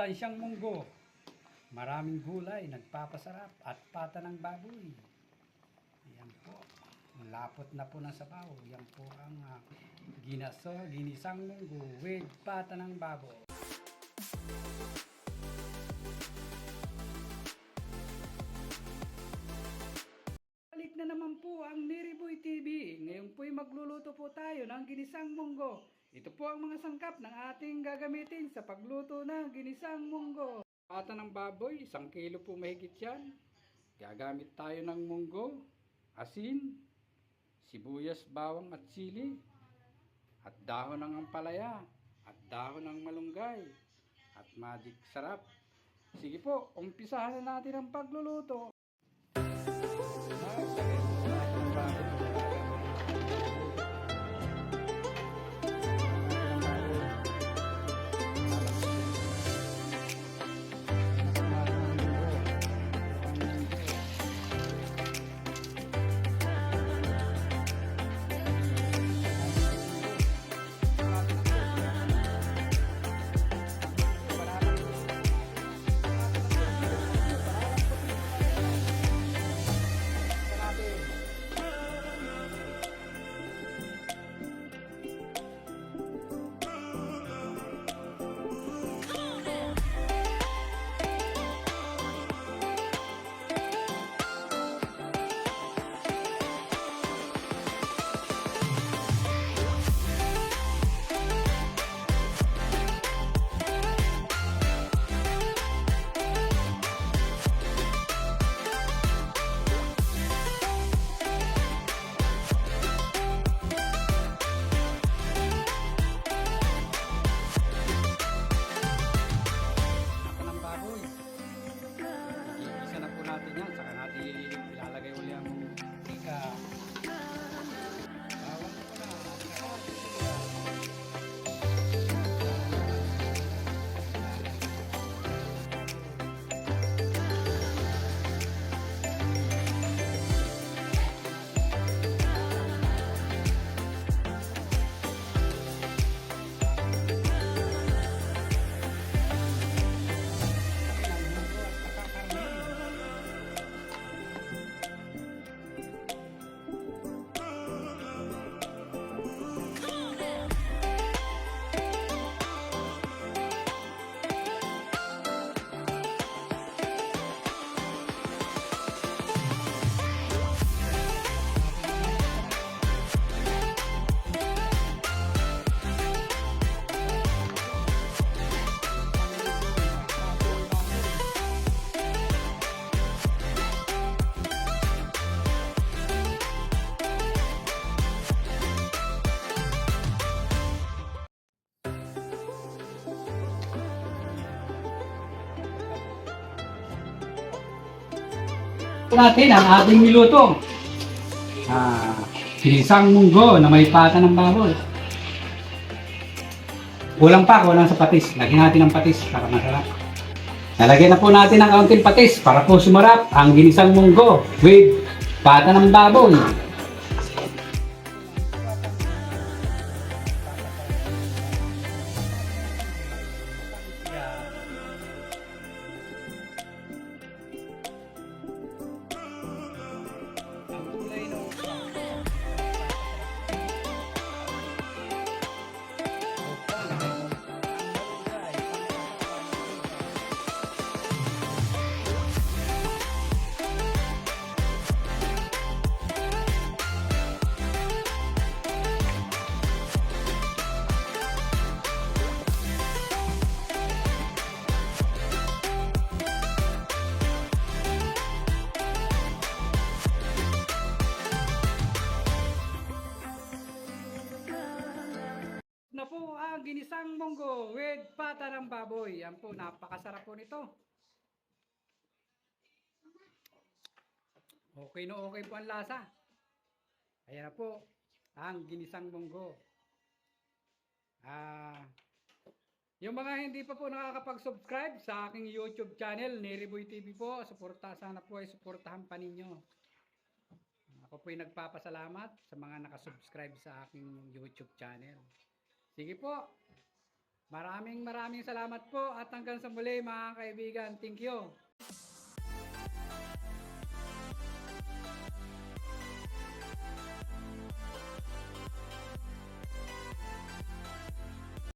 Sustansyang munggo. Maraming gulay, nagpapasarap at pata ng baboy. Yan po. Lapot na po ng sabaw. Yan po ang ah, ginaso, ginisang munggo with pata ng baboy. Balik na naman po ang. Ngayon po'y magluluto po tayo ng ginisang munggo. Ito po ang mga sangkap ng ating gagamitin sa pagluto ng ginisang munggo. Pata ng baboy, isang kilo po mahigit yan. Gagamit tayo ng munggo, asin, sibuyas, bawang at sili, at dahon ng ampalaya, at dahon ng malunggay, at magic sarap. Sige po, umpisahan na natin ang pagluluto. Natin ang ating niluto. Ah, ginisang munggo na may pata ng baboy. Kulang pa, kulang sa patis. Lagyan natin ng patis para masarap. Nalagyan na po natin ng kaunting patis para po sumarap ang ginisang munggo with pata ng baboy. Ang ginisang munggo with pata ng baboy. Yan po, napakasarap po nito. Okay na okay po ang lasa. Ayan na po, ang ginisang munggo. Ah, yung mga hindi pa po nakakapag-subscribe sa aking YouTube channel, Neriboy TV po, suporta sana po ay suportahan pa ninyo. Ako po nagpapasalamat sa mga nakasubscribe sa aking YouTube channel. Sige po. Maraming maraming salamat po at hanggang sa muli mga kaibigan. Thank you.